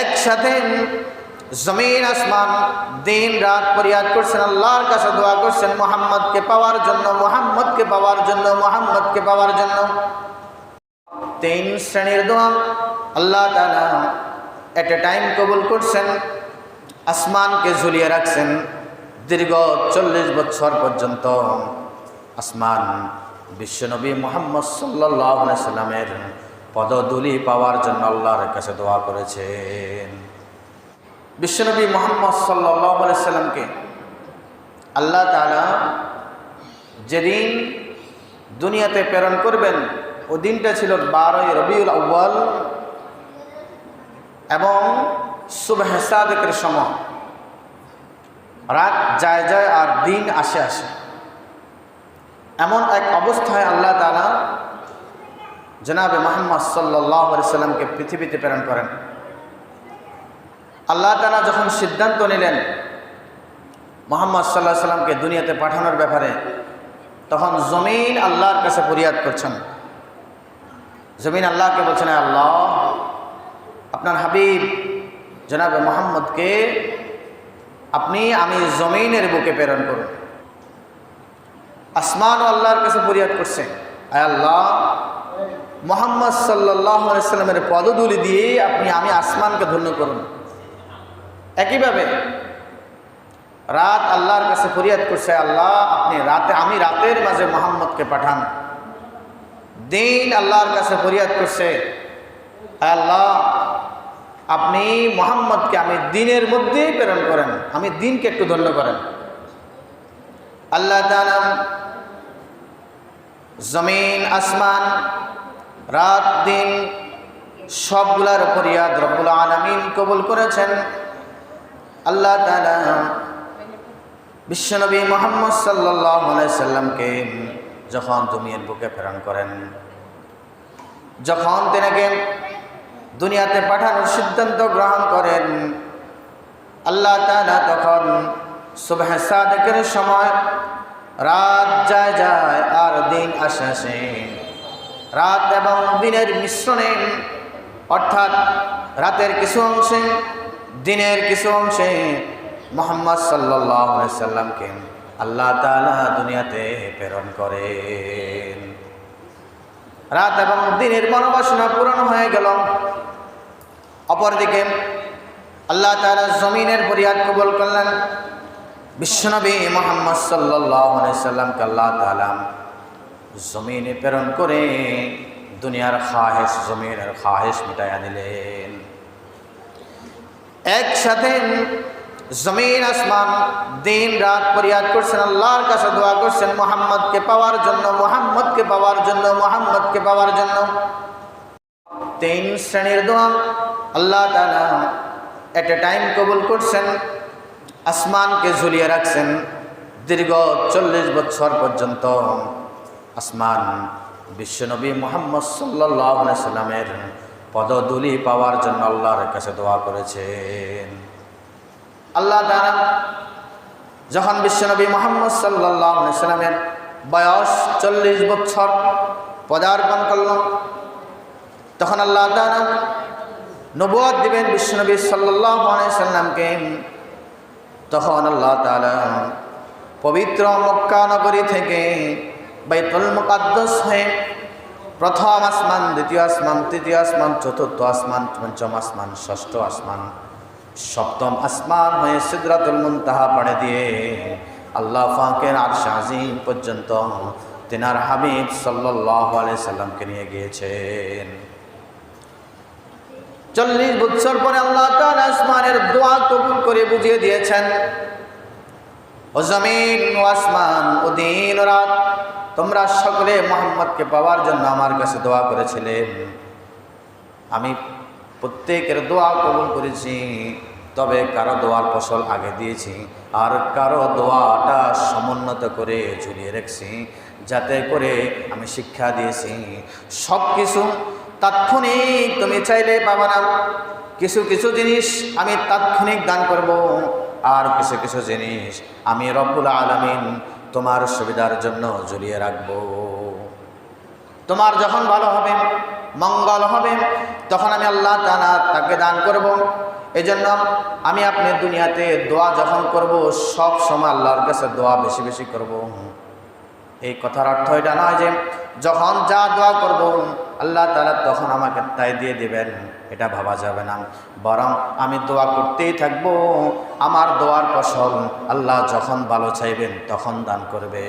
একসাথে জমিন, আসমান, দিন, রাত পরিয়াদ করছেন, আল্লাহর কাছে দোয়া করছেন, মোহাম্মদকে পাওয়ার জন্য, মোহাম্মদকে পাওয়ার জন্য, মোহাম্মদকে পাওয়ার জন্য। তিন শ্রেণির দোয়া, আল্লাহ তালা এট এ টাইম কবুল করছেন, আসমানকে ঝুলিয়ে রাখছেন, দীর্ঘ চল্লিশ বছর পর্যন্ত। আসমান বিশ্বনবী মোহাম্মদ সাল্লাহ সাল্লামের পদদুলি পাওয়ার জন্য আল্লাহর কাছে দোয়া করেছেন। বিশ্বনবী মোহাম্মদ সাল্লামকে আল্লাহ তালা যেদিন দুনিয়াতে প্রেরণ করবেন, ও দিনটা ছিল বারোই রবিউল আউ্বাল এবং সুবহ সাদেকের সময়। রাত যায় যায় আর দিন আসে আসে। এমন এক অবস্থায় আল্লাহ তালা জনাবে মোহাম্মদ সাল্লাহ সাল্লামকে পৃথিবীতে প্রেরণ করেন। আল্লাহ তালা যখন সিদ্ধান্ত নিলেন মোহাম্মদ সাল্লাহ সাল্লামকে দুনিয়াতে পাঠানোর ব্যাপারে, তখন জমিন আল্লাহর কাছে ফরিয়াদ করছেন। জমিন আল্লাহকে বলছেন, "হে আল্লাহ, আপনার হাবিব জনাবে মোহাম্মদকে আপনি, আমি জমিনের বুকে প্রেরণ করুন। আসমান আল্লাহর কাছে ফরিয়াদ করছে। আয় আল্লাহ, মোহাম্মদ সাল্লাহ সাল্লামের পদধূলি দিয়ে আপনি আমি আসমানকে ধন্য করুন। একইভাবে রাত আল্লাহর কাছে ফরিয়াদ করছে আল্লাহ, আপনি রাতে, আমি রাতের মাঝে মোহাম্মদকে পাঠান। দিন আল্লাহর কাছে ফরিয়াদ করছে আল্লাহ, আপনি মোহাম্মদকে আমি দিনের মধ্যেই প্রেরণ করেন, আমি দিনকে একটু ধন্য করেন। আল্লাহ জমিন, আসমান, রাত, দিন, সবগুলার ফরিয়াদ রব্বুল আলমিন কবুল করেছেন। আল্লাহ বিশ্বনবী মোহাম্মদ সাল্লাহ সাল্লামকে যখন দুনিয়ার বুকে প্রেরণ করেন, যখন তেনাকে দুনিয়াতে পাঠানোর সিদ্ধান্ত গ্রহণ করেন, আল্লাহ তখন সুবাহ সাদেকের সময় রাত যায় যায় আর দিন আসে আসে। রাত এবং দিনের মিশ্রণে, অর্থাৎ রাতের কিছু অংশে, দিনের কিছু অংশে মোহাম্মদ সাল্লামকে আল্লাহ তালা দুনিয়াতে প্রেরণ করেন। রাত এবং দিনের মনোবাসনা পূরণ হয়ে গেল। অপরদিকে আল্লাহ তালা জমিনের ফরিয়াদ কবল করলেন। বিশ্বনবী মোহাম্মদ সাল্লাহ সাল্লামকে আল্লাহ তালাম জমিনে প্রেরণ করে দুনিয়ার খাহেস জমিনের খাহেস মিটাইয়া দিলেন। একসাথে জমিন, আসমান, দিন, রাত ফরিয়াদ করছেন, আল্লাহর কাছে দোয়া করছেন, মোহাম্মদকে পাওয়ার জন্য, মোহাম্মদকে পাওয়ার জন্য, মোহাম্মদকে পাওয়ার জন্য। তিন শ্রেণির দোয়া আল্লাহ তালা এট এ টাইম কবুল করছেন। আসমানকে ঝুলিয়ে রাখছেন দীর্ঘ চল্লিশ বছর পর্যন্ত আসমান বিশ্বনবী মোহাম্মদ সাল্লাহ সাল্লামের পদদুলি পাওয়ার জন্য আল্লাহর কাছে দোয়া করেছেন। আল্লাহ তারা যখন বিশ্বনবী মোহাম্মদ সাল্লাহ সাল্লামের বয়স চল্লিশ বছর পদার্পণ করল, তখন আল্লাহ তারা নবুয়াদ দিবেন বিশ্বনবী সাল্লাহ সাল্লামকে তখন আল্লাহ তালা পবিত্র মক্কা নগরী থেকে বাইতুল মুকাদ্দাস হয়ে প্রথম আসমান, দ্বিতীয় আসমান, তৃতীয় আসমান, চতুর্থ আসমান, পঞ্চম আসমান, ষষ্ঠ আসমান, সপ্তম আসমান হয়ে সিদ্রাতুল মুনতাহা পড়ে দিয়ে আল্লাহ ফাঁকের আর শাহিম পর্যন্ত তেনার হাবিব সাল্লাহ আলাই সাল্লামকে নিয়ে গিয়েছেন। চল্লিশ বছর পরে আল্লাহ আসমানের দোয়া কবুল করে বুঝিয়ে দিয়েছেন। ও জমিন ও আসমান ও দিন রাত, তোমরা সকলে মোহাম্মদকে পাওয়ার জন্য আমার কাছে দোয়া করেছিলেন। আমি প্রত্যেকের দোয়া কবুল করেছি, তবে কারও দোয়ার ফসল আগে দিয়েছি, আর কারও দোয়াটা সমুন্নত করে ঝুলিয়ে রেখেছি, যাতে করে আমি শিক্ষা দিয়েছি। সব কিছু তাৎক্ষণিক তুমি চাইলে পাবা না, কিছু কিছু জিনিস আমি তাৎক্ষণিক দান করব, আর কিছু কিছু জিনিস আমি রব্বুল আলমিন তোমার সুবিধার জন্য ঝুলিয়ে রাখব। তোমার যখন ভালো হবে, মঙ্গল হবে, তখন আমি আল্লাহ তালা তাকে দান করব। এজন্য আমি আপনি দুনিয়াতে দোয়া যখন করব, সব সময় আল্লাহর কাছে দোয়া বেশি বেশি করব। এই কথার অর্থ এটা নয় যে, যখন যা দোয়া করব আল্লাহ তালা তখন আমাকে তাই দিয়ে দেবেন, এটা ভাবা যাবে না। বরং আমি দোয়া করতেই থাকব, আমার দোয়ার ফসল আল্লাহ যখন ভালো চাইবেন তখন দান করবে।